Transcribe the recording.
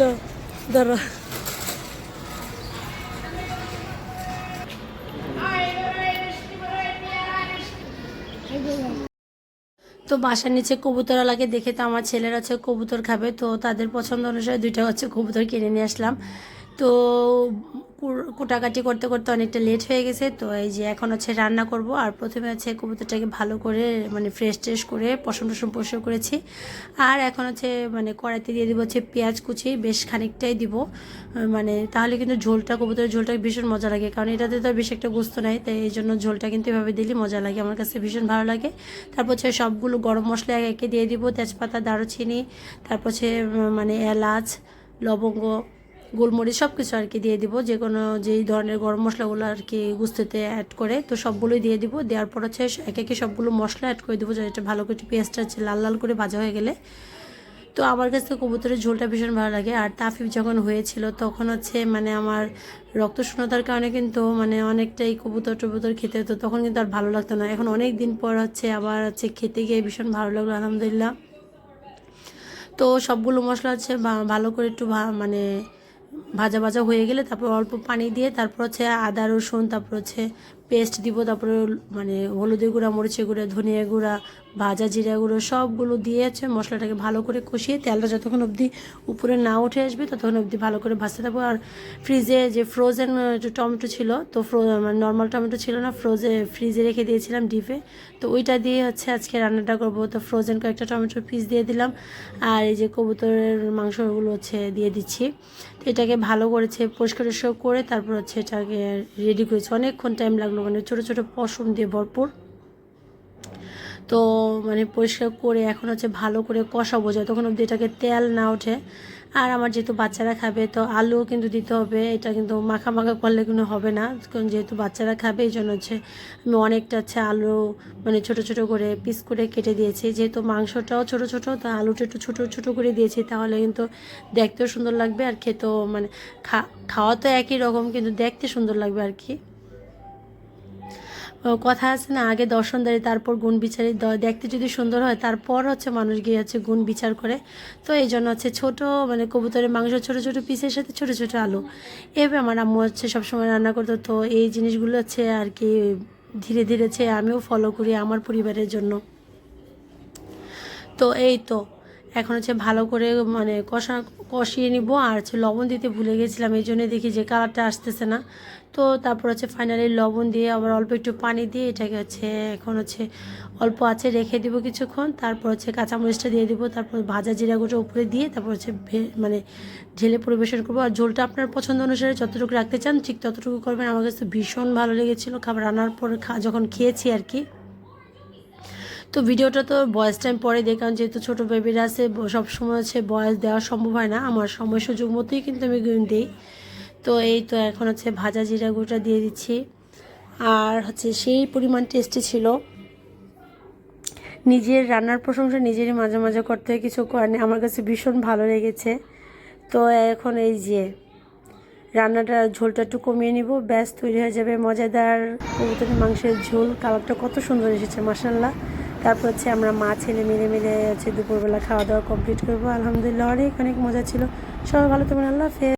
না, দাঁড়া। তো বাসার নিচে কবুতরওয়ালাকে দেখে তো আমার ছেলেরা হচ্ছে কবুতর খাবে, তো তাদের পছন্দ অনুসারে দুইটা হচ্ছে কবুতর কিনে নিয়ে আসলাম। তো কুটাকাটি করতে করতে অনেকটা লেট হয়ে গেছে। তো এই যে এখন হচ্ছে রান্না করব। আর প্রথমে হচ্ছে কবুতরটাকে ভালো করে মানে ফ্রেশ ট্রেশ করে পশম টসম পরিষ্কার করেছি। আর এখন হচ্ছে মানে কড়াইতে দিয়ে দিব হচ্ছে পেঁয়াজ কুচি, বেশ খানিকটাই দিব। মানে তাহলে কিন্তু ঝোলটা, কবুতরের ঝোলটা ভীষণ মজা লাগে। কারণ এটাতে তো বেশ একটা গুস্ত নাই। তাই এই জন্য ঝোলটা কিন্তু এভাবে দিলে মজা লাগে। আমার কাছে ভীষণ ভালো লাগে। তারপর হচ্ছে সবগুলো গরম মশলা একে দিয়ে দিব। তেজপাতা, দারুচিনি, তারপর হচ্ছে মানে এলাচ, লবঙ্গ গোলমরিচ সব কিছু আর কি দিয়ে দিব। যে কোনো যেই ধরনের গরম মশলাগুলো আর কি গুস্তিতে অ্যাড করে, তো সবগুলোই দিয়ে দিব। দেওয়ার পর হচ্ছে এক একে সবগুলো মশলা অ্যাড করে দেবো যেটা ভালো করে একটু পেঁয়াজটা হচ্ছে লাল লাল করে ভাজা হয়ে গেলে। তো আমার কাছে কবুতরের ঝোলটা ভীষণ ভালো লাগে। আর তাফিফ যখন হয়েছিল, তখন হচ্ছে মানে আমার রক্ত শূন্যতার কারণে কিন্তু মানে অনেকটাই কবুতর টবুতর খেতে হতো, তখন কিন্তু আর ভালো লাগতো না। এখন অনেক দিন পর হচ্ছে আবার হচ্ছে খেতে গিয়ে ভীষণ ভালো লাগল, আলহামদুলিল্লাহ। তো সবগুলো মশলা হচ্ছে ভালো করে একটু মানে ভাজা ভাজা হয়ে গেলে তারপর অল্প পানি দিয়ে তারপর হচ্ছে আদা রসুন তারপর হচ্ছে পেস্ট দিব, তারপরে মানে হলুদের গুঁড়া, মরিচের গুঁড়া, ধনিয়া গুঁড়া, ভাজা জিরা গুঁড়ো সবগুলো দিয়ে মশলাটাকে ভালো করে কষিয়ে তেলটা যতক্ষণ অবধি উপরে না উঠে আসবে, ততক্ষণ অবধি ভালো করে ভাজতে থাকব। আর ফ্রিজে যে ফ্রোজেন টমেটো ছিল, তো ফ্রো মানে নর্মাল টমেটো ছিল না ফ্রোজে ফ্রিজে রেখে দিয়েছিলাম ডিপে। তো ওইটা দিয়ে হচ্ছে আজকে রান্নাটা করব। তো ফ্রোজেন কয়েকটা টমেটোর পিস দিয়ে দিলাম। আর এই যে কবুতরের মাংসগুলো হচ্ছে দিয়ে দিচ্ছি। তো এটাকে ভালো করেছে পরিষ্কার করে তারপর হচ্ছে এটাকে রেডি করেছি। অনেকক্ষণ টাইম লাগল মানে ছোটো ছোটো পশম দিয়ে ভরপুর। তো মানে পরিষ্কার করে এখন হচ্ছে ভালো করে কষাবো, যতক্ষণ অবধি এটাকে তেল না ওঠে। আর আমার যেহেতু বাচ্চারা খাবে, তো আলুও কিন্তু দিতে হবে, এটা কিন্তু মাখা মাখা করলে কিন্তু হবে না। কারণ যেহেতু বাচ্চারা খাবে, এই জন্য হচ্ছে আমি অনেকটা হচ্ছে আলু মানে ছোট ছোট করে পিস করে কেটে দিয়েছি। যেহেতু মাংসটাও ছোট ছোট, তা আলুটা একটু ছোটো ছোটো করে দিয়েছি, তাহলে কিন্তু দেখতেও সুন্দর লাগবে আর খেতেও মানে খাওয়া তো একই রকম, কিন্তু দেখতে সুন্দর লাগবে আর কি। কথা আছে না, আগে দর্শনদারি তারপর গুণ বিচারি দেখতে যদি সুন্দর হয়, তারপর হচ্ছে মানুষ গিয়ে হচ্ছে গুণ বিচার করে। তো এই জন্য হচ্ছে ছোট মানে কবুতরের মাংস, ছোট ছোট পিসের সাথে ছোট ছোট আলু। এভাবে আমার আম্মু হচ্ছে সবসময় রান্না করতো। তো এই জিনিসগুলো হচ্ছে আর কি ধীরে ধীরে আমিও ফলো করি আমার পরিবারের জন্য। তো এই তো। এখন হচ্ছে ভালো করে মানে কষা, কষিয়ে নিব। আর হচ্ছে লবণ দিতে ভুলে গেছিলাম, এই জন্য দেখি যে কালারটা আসতেছে না। তো তারপর হচ্ছে ফাইনালি লবণ দিয়ে আবার অল্প একটু পানি দিয়ে এটাকে হচ্ছে, এখন হচ্ছে অল্প আছে রেখে দিব কিছুক্ষণ। তারপর হচ্ছে কাঁচামরিচটা দিয়ে দিব। তারপর ভাজা জিরা গুঁড়ো উপরে দিয়ে তারপর হচ্ছে মানে ঢেলে পরিবেশন করব। আর ঝোলটা আপনার পছন্দ অনুসারে যতটুকু রাখতে চান, ঠিক ততটুকু করবেন। আমার কাছে ভীষণ ভালো লেগেছিলো। খাবার রান্নার পর যখন খেয়েছি আর কি তো ভিডিওটা তো বয়স টাইম পরে কারণ যেহেতু ছোটো বেবিরা আছে, ব- সবসময় হচ্ছে বয়স দেওয়া সম্ভব হয় না। আমার সময় সুযোগ মতোই কিন্তু আমি দিই। তো এই তো এখন হচ্ছে ভাজা জিরা গুঁড়োটা দিয়ে দিচ্ছি। আর হচ্ছে সেই পরিমাণ টেস্টি ছিল। নিজের রান্নার প্রশংসা নিজেরই মাঝে মাঝে করতে হয়, কিছু করেনি আমার কাছে ভীষণ ভালো লেগেছে। তো এখন এই যে রান্নাটা ঝোলটা একটু কমিয়ে নিব। ব্যাস, তৈরি হয়ে যাবে মজাদার কবুতরের মাংসের ঝোল। কালারটা কত সুন্দর এসেছে মাসাল্লাহ তারপর হচ্ছে আমরা মা, ছেলে মিলে মিলে হচ্ছে দুপুরবেলা খাওয়া দাওয়া কমপ্লিট করব। আলহামদুলিল্লাহ, অনেক অনেক মজা ছিল। সবাই ভালো তোমার আল্লাহ